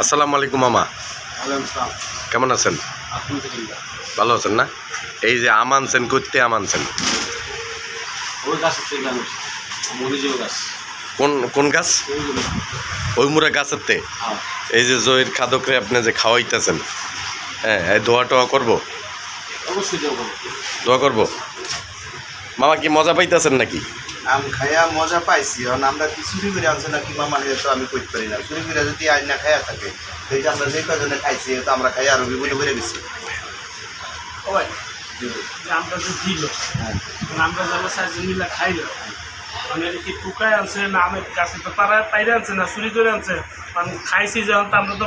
আসসালামু আলাইকুম মামা। কেমন আছেন? ভালো আছেন না? এই যে আম আনছেন করতে আম আনছেন। কোন কোন গাছ? ওই মুড়া গাছের তে? হ্যাঁ। এই যে জয়ের খাদকরে আপনি যে খাওয়াইতেছেন হ্যাঁ এই দোয়া টোয়া করব? দোয়া করব? মামা কি মজা পাইতেছেন নাকি? আম খাইয়া মজা পাইছি কারণ আমরা কি চুরি করে আনছি না কিংবা মানুষের তো আমি কইতে পারি না। চুরি করে যদি আজ না খাইয়া থাকে তো এটা আমরা যে কজনে খাইছি তো আমরা খাইয়া আরও বিপদে করে গেছি। যে আমরা তো দিল। মানে আমরা যাব সাহায্য মিলা খাইলো মানে কি টুকায় আনছে না আমের গাছে তো তারা পাইরে আনছে না চুরি করে আনছে। মানে খাইছি যখন তো আমরা তো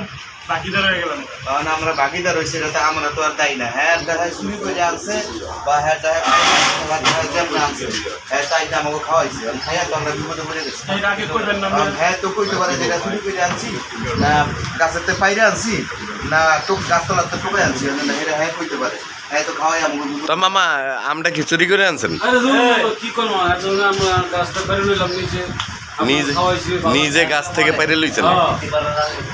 বাকিদার হয়ে গেলাম। কারণ আমরা বাকিদার হয়েছে এটা আমরা তো আর দায়ী না। হ্যাঁ দেখা চুরি করে আনছে বা হ্যাঁ দেখা আনছে। হ্যাঁ তাই তো আমাকে খাওয়াইছে। খাইয়া তো আমরা বিপদে বেড়ে গেছি। হ্যাঁ তো কইতে পারে যেটা চুরি করে আনছি না গাছের তে পাইরে আনছি না তো গাছতলার তো টোকাই আনছি হ্যাঁ কইতে পারে। তো মামা আমটা কি চুরি করে আনছেন নিজে। নিজে গাছ থেকে পাইরে লইছেন? হ্যাঁ।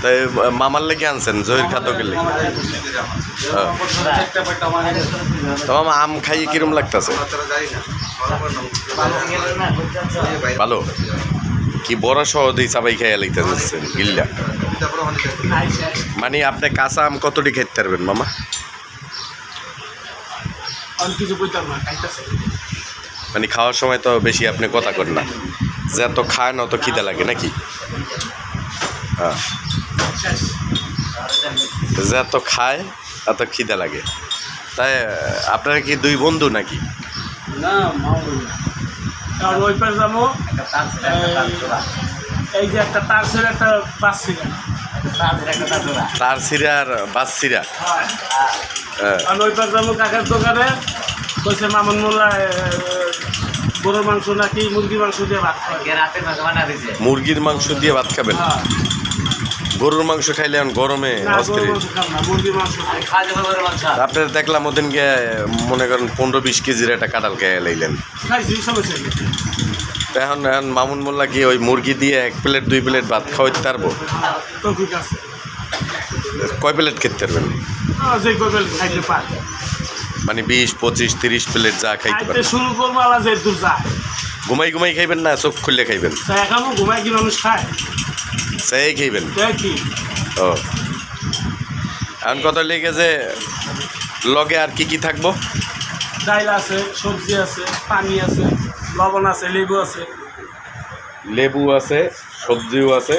তাই মামার লেগে আনছেন জয়ের খাদকের লেগে হ্যাঁ। তো মামা আম খাইয়ে কিরম লাগতেছে? ভালো। কি বড় সহ দিয়ে চাবাই খাইয়া লাগতে যাচ্ছেন গিল্লা। মানে আপনি কাঁচা আম কতটি খাইতে পারবেন মামা? অনেক কিছু কইতাম না খাইতেছে। মানে খাওয়ার সময় তো বেশি আপনি কথা করেন না। যে এত খায় না অত খিদে লাগে নাকি? হ্যাঁ। যে এত খায় এত খিদে লাগে। তাই আপনারা কি দুই বন্ধু নাকি? না ওই যাব। এই যে একটা তার একটা বাস ছিল। তার সিরা আর বাস সিরা। হ্যাঁ। আর ওই পার যাব কাকার দোকানে। কইছে মামুন মোল্লা গরুর মাংস নাকি মুরগির মাংস দিয়ে ভাত খায় মুরগির মাংস দিয়ে ভাত খাবেন? হ্যাঁ। গরুর মাংস খাইলে এখন গরমে। আপনার দেখলাম ওদিন গিয়ে মনে করেন পনেরো বিশ কেজির একটা কাঁঠাল খেয়ে লাইলেন। এখন এখন মামুন মোল্লা কি ওই মুরগি দিয়ে এক প্লেট দুই প্লেট ভাত খাওয়াইতে পারব? কয় প্লেট খেতে পারবেন? মানে বিশ পঁচিশ তিরিশ প্লেট যা খাইতে পারবেন। শুরু করব যে দূর যায়। ঘুমাই ঘুমাই খাইবেন না চোখ খুললে খাইবেন? এখনও ঘুমায় কি মানুষ খায়? সেই খাইবেন? ও। এখন কত লেগে যে লগে আর কি কি থাকব? ডাইল আছে সবজি আছে পানি আছে। লবণ আছে লেবু আছে। লেবু আছে সবজিও আছে।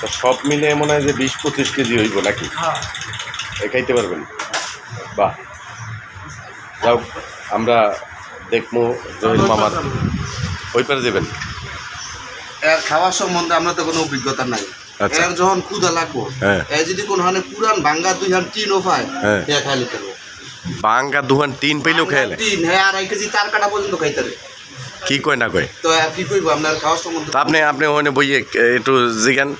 তো সব মিলে মনে হয় যে বিশ পঁচিশ কেজি হইব নাকি? হ্যাঁ। এ খাইতে পারবেন? বাহ। যাও আমরা দেখব জহির মামার ওই পারে যাবেন। এর খাওয়ার সম্বন্ধে আমরা তো কোনো অভিজ্ঞতা নাই। আচ্ছা। এর যখন ক্ষুদা লাগবো হ্যাঁ। এ যদি কোন হানে পুরান ভাঙ্গা দুই হান টিনও পায় হ্যাঁ। এ খাইলে বাঙ্গা দুহান টিন পেলেও খেয়ালে টিন হ্যাঁ আড়াই কেজি তার কাটা পর্যন্ত খাইতে কি কয় না কয়? তো কি কইবো আপনার খাওয়ার সম্বন্ধে তা আপনি আপনি ওখানে বইয়ে একটু জিগান।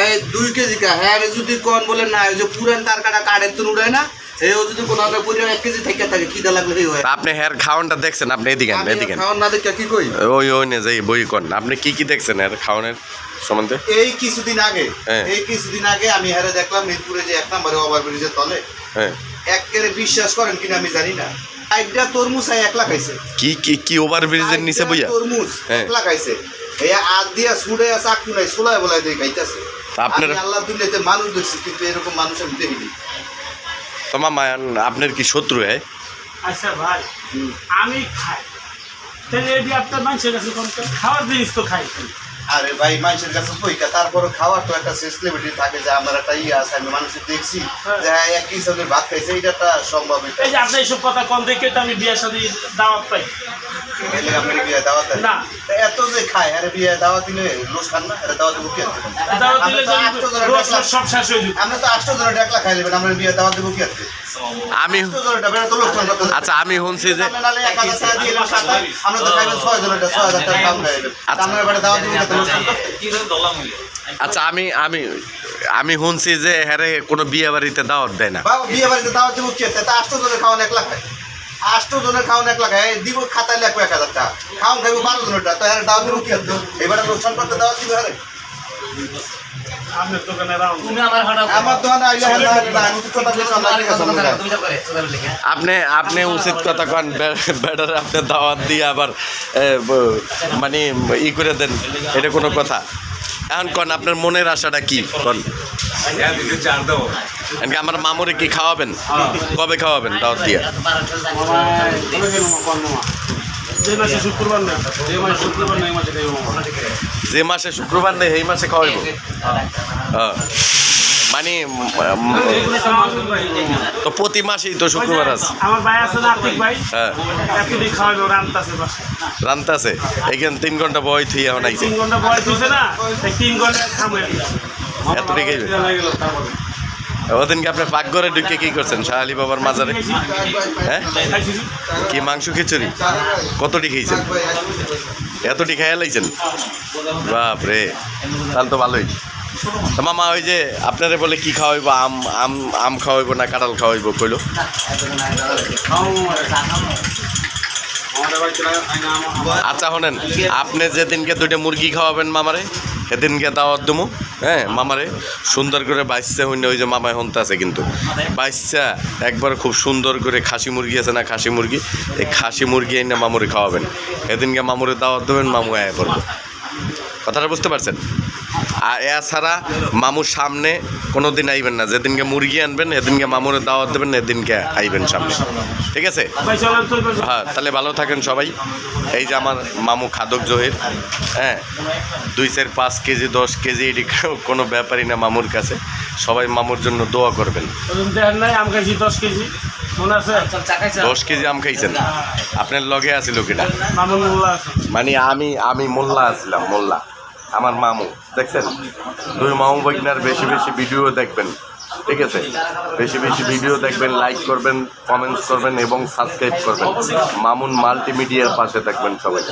এই দুই কেজি কা হ্যাঁ আমি যদি কোন বলে না ওই যে পুরান তার কাটা কাঠের তো উড়ায় না এও যদি কোনো হানে পরিমাণ এক কেজি থেকে থাকে খিদা লাগলে হয় আপনি হ্যার খাওয়ানটা দেখছেন? আপনি এদিকে এদিকে আন। না দেখে কি কই? ওই ওই নে যাই বই কন আপনি কি কি দেখছেন এর খাওয়ানোর সম্বন্ধে? এই কিছুদিন আগে হ্যাঁ। এই কিছুদিন আগে আমি হারে দেখলাম মিরপুরে যে এক নম্বরে ওভার ব্রিজের তলে হ্যাঁ। একেবারে বিশ্বাস করেন কিনা আমি জানি না। একটা তরমুজ আই একলা খাইছে। কি কি কি ওভার ব্রিজের নিচে বইয়া? তরমুজ হ্যাঁ। একলা খাইছে। এই আগ দিয়া সুড়ে চাকু নাই সোলায় বলাই দিয়ে খাইতেছে। তা আপনার আল্লাহ দুনিয়াতে মানুষ দেখছি কিন্তু এরকম মানুষ আমি দেখিনি তোমার মা আপনার কি শত্রু হ্যাঁ? আচ্ছা ভাই আমি খাই। তাহলে এটি আপনার মানুষের কাছে খাওয়ার জিনিস তো খাই। আরে ভাই মানুষের কাছে পইকা তারপরে খাওয়ার তো একটা সেন্সিটিভিটি থাকে যে আমার একটা ইয়ে আছে আমি মানুষের দেখছি হ্যাঁ। যে হ্যাঁ এক হিসাবে ভাত খাইছে এটা একটা সম্ভব এই যে আপনি এইসব কথা কম দেখে তো আমি বিয়ের সাথে দাওয়াত পাই এলে আপনার বিয়ে দাওয়াত দেয়? না। এত যে খায় আরে বিয়ে দাওয়াত দিলে লোস খান না এটা দাওয়াত দেবো কি দাওয়াত দিলে আমরা তো আটশো জনের রোজ ডাকলা- রোজ সব শেষ হয়ে যাবে আমরা তো আটশো জনের ডাকলা খাই নেবেন আমরা বিয়ে দাওয়াত দেবো কি আছে আমি। আচ্ছা আমি শুনছি যে। আচ্ছা আমি আমি আমি শুনছি যে হ্যারে কোনো বিয়ে বাড়িতে দাওয়াত দেয় না বিয়ে বাড়িতে দাওয়াত দিব কি? তা আটশো জনের খাওয়ান এক লাখ। আটশো জনের খাওয়ান এক লাখ দিব খাতায় লেখবো এক হাজার টাকা। খাওয়ান খাইবো বারো জনের তো এর দাওয়াত দেবো কি এবারে লোকসান করতে দাওয়াত দিবে হ্যাঁ আপনি আপনি উচিত কথা কন বেটার আপনি দাওয়াত দিয়ে আবার মানে ই করে দেন এটা কোনো কথা। এখন কন আপনার মনের আশাটা কি কন? আমার মামুরে কি খাওয়াবেন? কবে খাওয়াবেন দাওয়াত দিয়ে? যে মাসে শুক্রবার মাসে যে মাসে শুক্রবার নেই এই মাসে খাওয়াইব? হ্যাঁ। মানে তো প্রতি মাসেই তো শুক্রবার আছে। আমার ভাই আছে না আর্থিক ভাই। হ্যাঁ। এতদিন খাওয়াবে রান্তাছে বাসা। এখানে তিন ঘণ্টা বয় থুই এখন আইছে তিন ঘণ্টা বয়স দিছে না তিন ঘণ্টা খামে এত রেখে ওদিনকে আপনি পাকঘরে ঢুকে কি করছেন? শাহ আলী বাবার মাজারে? হ্যাঁ? কি মাংস খিচুড়ি? কতটি খেয়েছেন? এতটি খেয়ে লাইছেন? বাপ রে, তাহলে তো ভালোই। মামা, ওই যে আপনারে বলে কি খাওয়াইবো? আম আম আম খাওয়াইবো না কাঁঠাল খাওয়াইবো কইলো? আচ্ছা শোনেন, আপনি যেদিনকে দুইটা মুরগি খাওয়াবেন মামারে সেদিনকে দাওয়াত দেবো হ্যাঁ মামারে। সুন্দর করে বাইসা হইনি ওই যে মামায় হন্তা আছে কিন্তু। বাইসা একবার খুব সুন্দর করে খাসি মুরগি আছে না খাসি মুরগি? এই খাসি মুরগি এনে মামুরে খাওয়াবেন। এদিন গিয়ে মামুরে দাওয়াত দেবেন, মামু আয় করব কথাটা বুঝতে পারছেন? আর এছাড়া মামুর সামনে কোনো দিন আইবেন না। যেদিনকে মুরগি আনবেন এদিনকে মামুরে দাওয়াত দেবেন এদিনকে আইবেন সামনে। ঠিক আছে? হ্যাঁ তাহলে ভালো থাকেন সবাই। এই যে আমার মামু খাদক জহির হ্যাঁ দুই চার পাঁচ কেজি দশ কেজি এটি কোনো ব্যাপারই না মামুর কাছে। সবাই মামুর জন্য দোয়া করবেন। দশ কেজি। দশ আম খাইছেন? আপনার লগে আছে লোকেটা মামুন মানে আমি আমি মোল্লা আছিলাম মোল্লা। আমার মামু, দেখছেন? দুই মামু ভাগনার বেশি বেশি ভিডিও দেখবেন, ঠিক আছে? বেশি বেশি ভিডিও দেখবেন লাইক করবেন কমেন্টস করবেন এবং সাবস্ক্রাইব করবেন। মামুন মাল্টিমিডিয়ার পাশে দেখবেন সবাই।